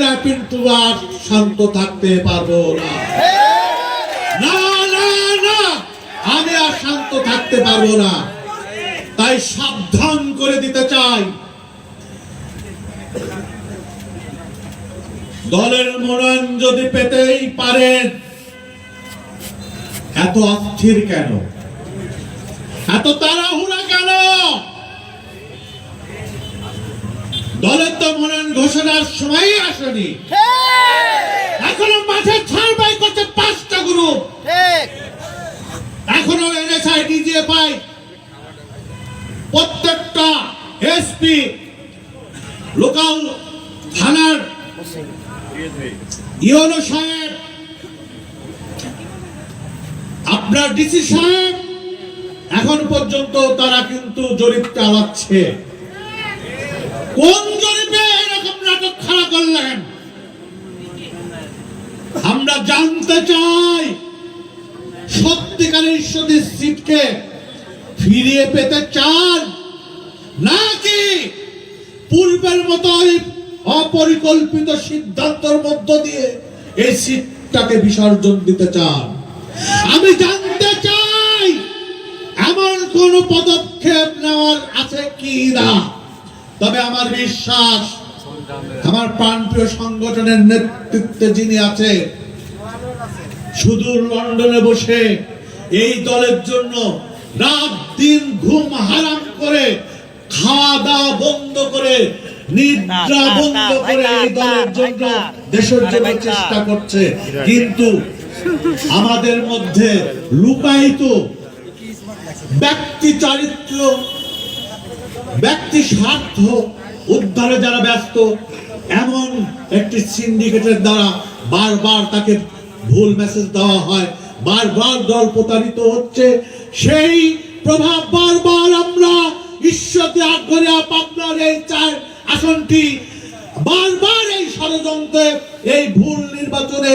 করে কিন্তু আর শান্ত থাকতে পারব না। না না না শান্ত থাকতে পারব না। তাই সাবধান করে দিতে চাই। দলের মনোনয়ন যদি পেতেই পারেন, এত অস্থির কেন? এত তাড়াহুড়া কেন? দলের তো মনোনয়ন ঘোষণার সময়ই আসেনি। এখনও মাঠে ছাড়বাই করছে পাঁচটা গ্রুপ এখনও এনএসআই ডিজিএফআই প্রত্যেকটা এসপি লোকাল থানার ইওনো সাহেব আপনার ডিসি সাহেব এখন পর্যন্ত তারা কিন্তু জরিপ চালাচ্ছে কোন জরিপে এরকম নাটক খাড়া করলেন? আমরা জানতে চাই, সত্যিকারের ঈশ্বরের সিটকে ফিরিয়ে পেতে চান নাকি পূর্বের মতোই অপরিকল্পিত সিদ্ধান্তের মধ্য দিয়ে এই সিটটাকে বিসর্জন দিতে চান? আমি জানতে চাই, এমন কোন পদক্ষেপ নেওয়ার আছে কি না? তবে আমার বিশ্বাস আমার প্রাণপ্রিয় সংগঠনের নেতৃত্বে যিনি আছে সুদূর লন্ডনে বসে এই দলের জন্য রাত দিন ঘুম হারাম করে খাওয়া দাওয়া বন্ধ করে নিদ্রা বন্ধ করে এই দলের জন্য দেশের জন্য চেষ্টা করছে। কিন্তু আমাদের মধ্যে লুকায়িত ব্যক্তি চারিত্র ব্যক্তি স্বার্থ উদ্ধারে যারা ব্যস্ত, এমন একটি সিন্ডিকেটের দ্বারা বারবার তাকে ভুল মেসেজ দেওয়া হয়, বারবার দল প্রতারিত হচ্ছে, সেই প্রভাব বারবার আমরা ঈশ্বরকে আগ্রহে আপনার এই চার আসনটি, বারবার এই ষড়যন্ত্রে, এই ভুল নির্বাচনে,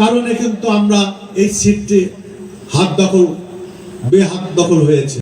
কারণে কিন্তু আমরা এই সিটটি হাত দখল, বেহাত দখল হয়েছে।